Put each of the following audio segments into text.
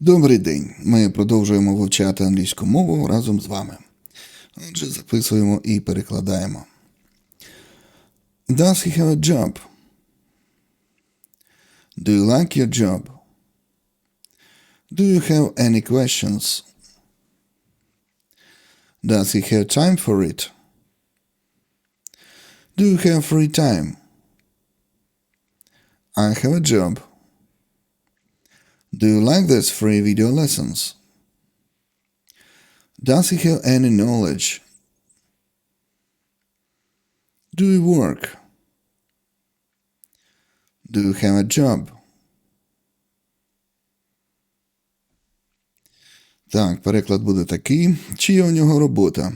Добрий день. Ми продовжуємо вивчати англійську мову разом з вами. Отже, записуємо і перекладаємо. Does he have a job? Do you like your job? Do you have any questions? Does he have time for it? Do you have free time? I have a job. Do you like these free video lessons? Does he have any knowledge? Do you work? Do you have a job? Так, переклад буде такий. Чи є у нього робота?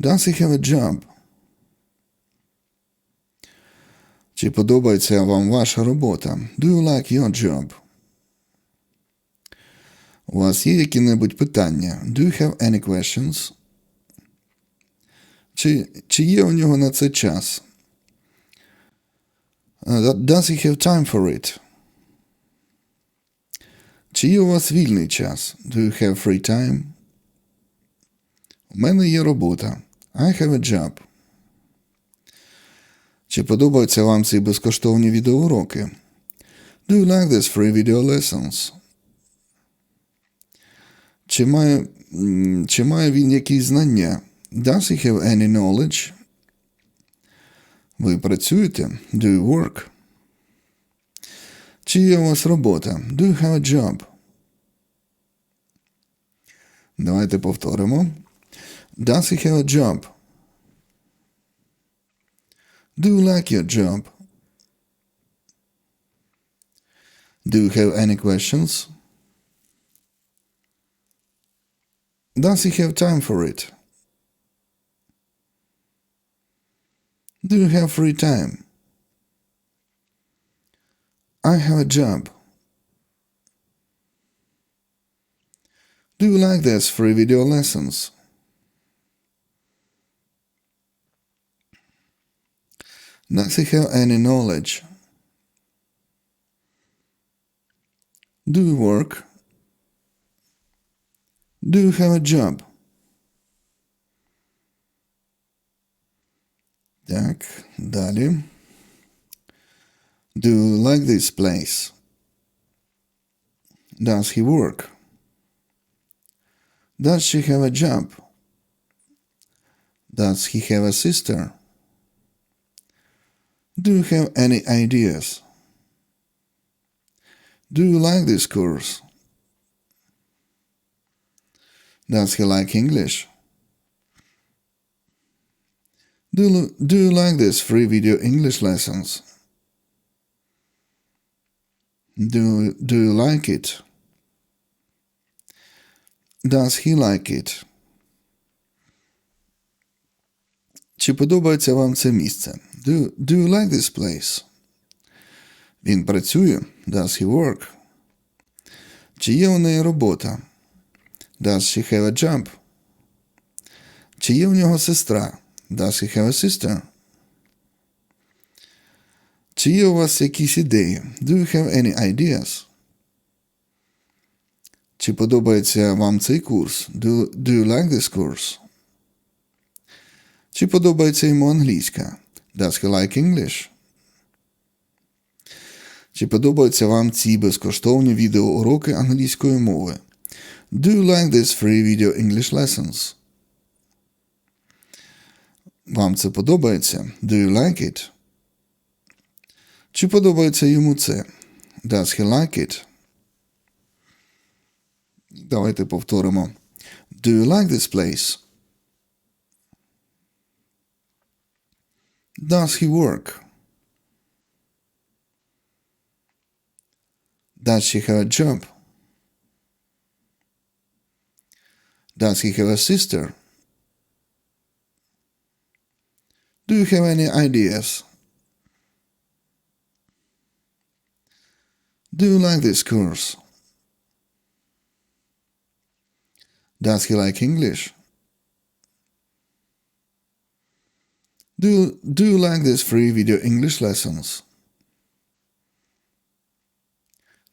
Does he have a job? Чи подобається вам ваша робота? Do you like your job? У вас є які-небудь питання? Do you have any questions? Чи, чи є у нього на це час? Uh, Does he have time for it? Чи є у вас вільний час? Do you have free time? У мене є робота. I have a job. Чи подобаються вам ці безкоштовні відеоуроки? Do you like these free video lessons? Чи має, чи має він якісь знання? Does he have any knowledge? Ви працюєте? Do you work? Чи є у вас робота? Do you have a job? Давайте повторимо. Does he have a job? Do you like your job? Do you have any questions? Does he have time for it? Do you have free time? I have a job. Do you like these free video lessons? Does he have any knowledge? Do you work? Do you have a job? Так, далі. Do you like this place? Does he work? Does she have a job? Does he have a sister? Do you have any ideas? Do you like this course? Does he like English? Do you, do you like these free video English lessons? Do, do you like it? Does he like it? Чи подобається вам це місце? Do, do you like this place? Він працює? Does he work? Чи є у неї робота? Does she have a job? Чи є у нього сестра? Does he have a sister? Чи є у вас якісь ідеї? Do you have any ideas? Чи подобається вам цей курс? Do, do you like this course? Чи подобається йому англійська? Does he like English? Чи подобаються вам ці безкоштовні відеоуроки англійської мови? Do you like these free video English lessons? Вам це подобається? Do you like it? Чи подобається йому це? Does he like it? Давайте повторимо. Do you like this place? Does he work? Does she have a job? Does he have a sister? Do you have any ideas? Do you like this course? Does he like English? Do you, do you like these free video English lessons?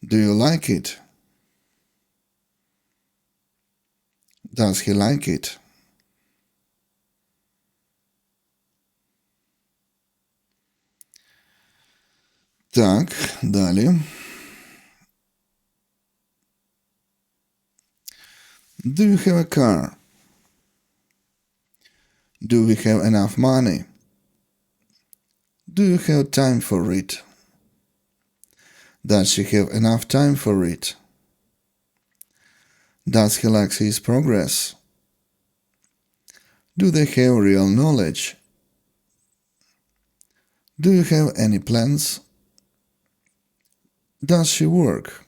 Do you like it? Does he like it? Так, далі. Do you have a car? Do we have enough money? Do you have time for it? Does she have enough time for it? Does he like his progress? Do they have real knowledge? Do you have any plans? Does she work?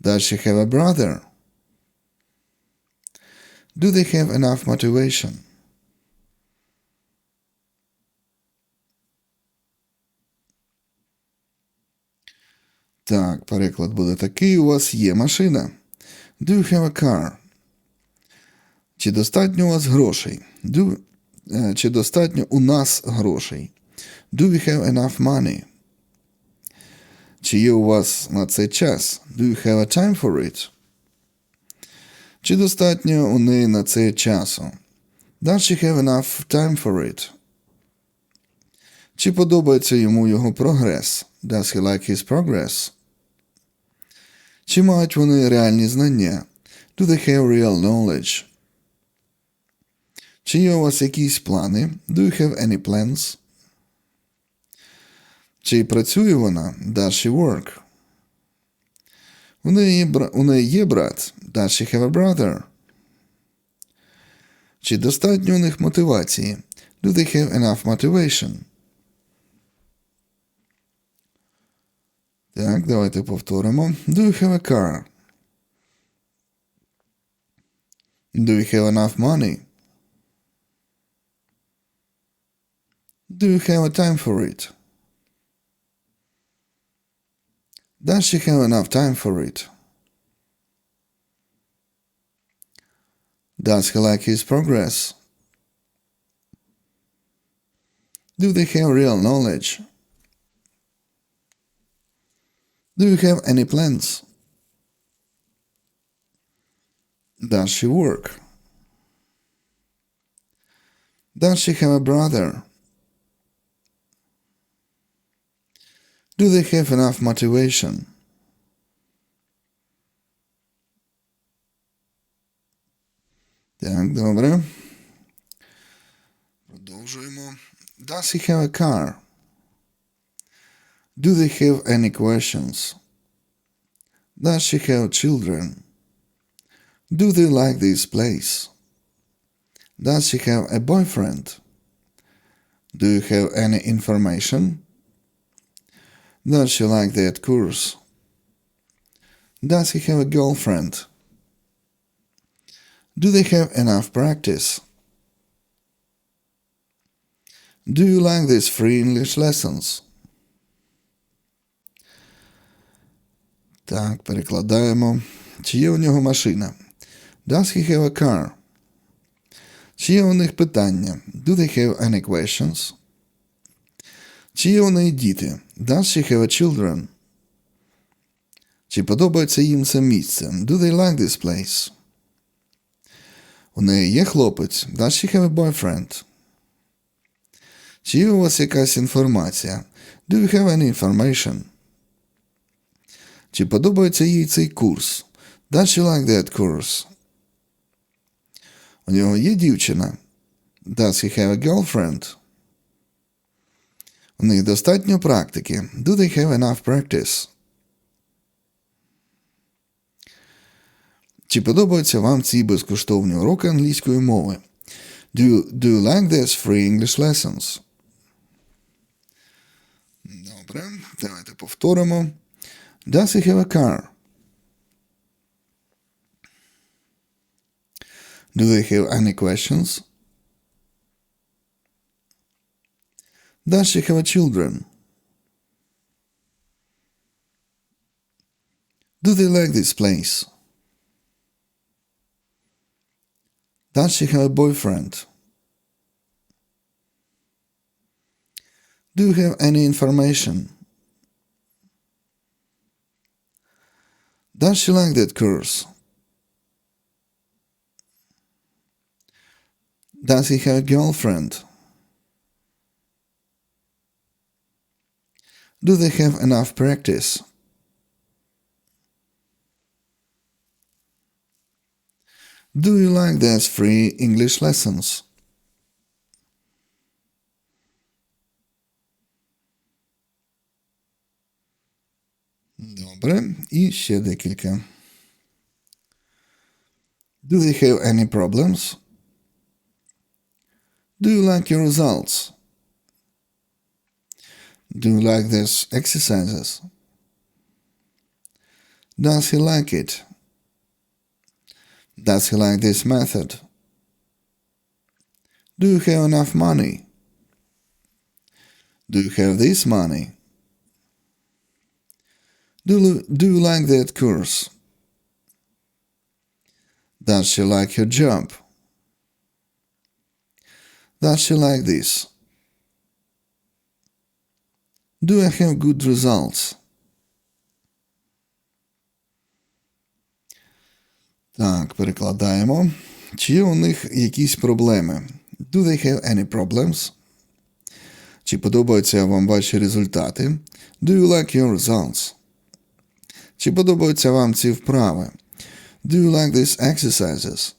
Does she have a brother? Do they have enough motivation? Так, переклад буде такий. У вас є машина. Do you have a car? Чи достатньо у вас грошей? Do, е, чи достатньо у нас грошей? Do we have enough money? Чи є у вас на це час? Do you have a time for it? Чи достатньо у неї на це часу? Does she have enough time for it? Чи подобається йому його прогрес? Does he like his progress? Чи мають вони реальні знання? Do they have real knowledge? Чи є у вас якісь плани? Do you have any plans? Чи працює вона? Does she work? У неї, бра... у неї є брат. Does she have a brother? Чи достатньо у них мотивації? Do they have enough motivation? Так, давайте повторимо. Do you have a car? Do you have enough money? Do you have a time for it? Does she have enough time for it? Does he like his progress? Do they have real knowledge? Do you have any plans? Does she work? Does she have a brother? Do they have enough motivation? Так, добре. Продовжуємо. Does he have a car? Do they have any questions? Does she have children? Do they like this place? Does she have a boyfriend? Do you have any information? Does she like that course? Does he have a girlfriend? Do they have enough practice? Do you like these free English lessons? Так, перекладаємо. Чи є у нього машина? Does he have a car? Чи є у них питання? Do they have any questions? Чи є у неї діти? Does she have a children? Чи подобається їм це місце? Do they like this place? У неї є хлопець? Does she have a boyfriend? Чи є у вас якась інформація? Do you have any information? Чи подобається їй цей курс? Does she like that course? У нього є дівчина? Does he have a girlfriend? У них достатньо практики. Do they have enough practice? Чи подобаються вам ці безкоштовні уроки англійської мови? Do do you like these free English lessons? Добре, давайте повторимо. Does he have a car? Do they have any questions? Does she have children? Do they like this place? Does she have a boyfriend? Do you have any information? Does she like that curse? Does he have a girlfriend? Do they have enough practice? Do you like these free English lessons? Добре, і ще декілька. Do they have any problems? Do you like your results? Do you like these exercises? Does he like it? Does he like this method? Do you have enough money? Do you have this money? Do you, do you like that course? Does she like her job? Does she like this? Do I have good results? Так, перекладаємо. Чи є у них якісь проблеми? Do they have any problems? Чи подобаються вам ваші результати? Do you like your results? Чи подобаються вам ці вправи? Do you like these exercises?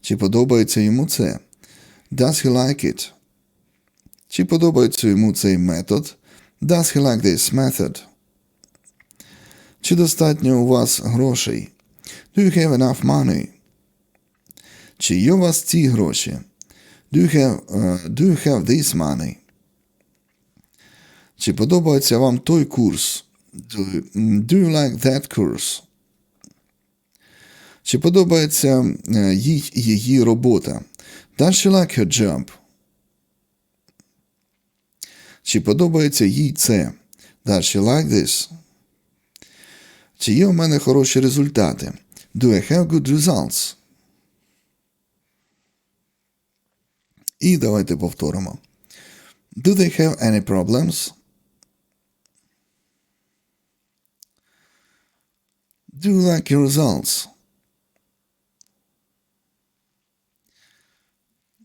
Чи подобається йому це? Does he like it? Чи подобається йому цей метод? Does he like this method? Чи достатньо у вас грошей? Do you have enough money? Чи є у вас ці гроші? Do you have, uh, do you have this money? Чи подобається вам той курс? Do, do you like that course? Чи подобається е, їй її робота? Does she like her job? Чи подобається їй це? Does she like this? Чи є у мене хороші результати? Do I have good results? І давайте повторимо. Do they have any problems? Do you like your results?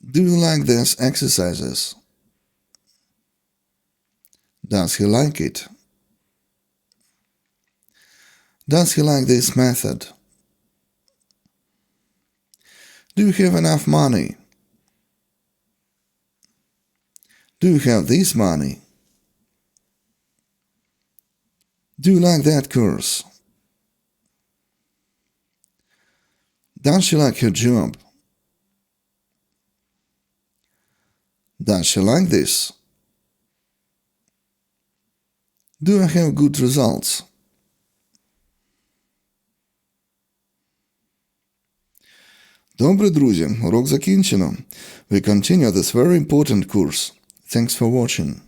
Do you like these exercises? Does he like it? Does he like this method? Do you have enough money? Do you have this money? Do you like that course? Does she like her job? Does she like this? Do I have good results? Добре, друзі, урок закінчено. We continue this very important course. Thanks for watching.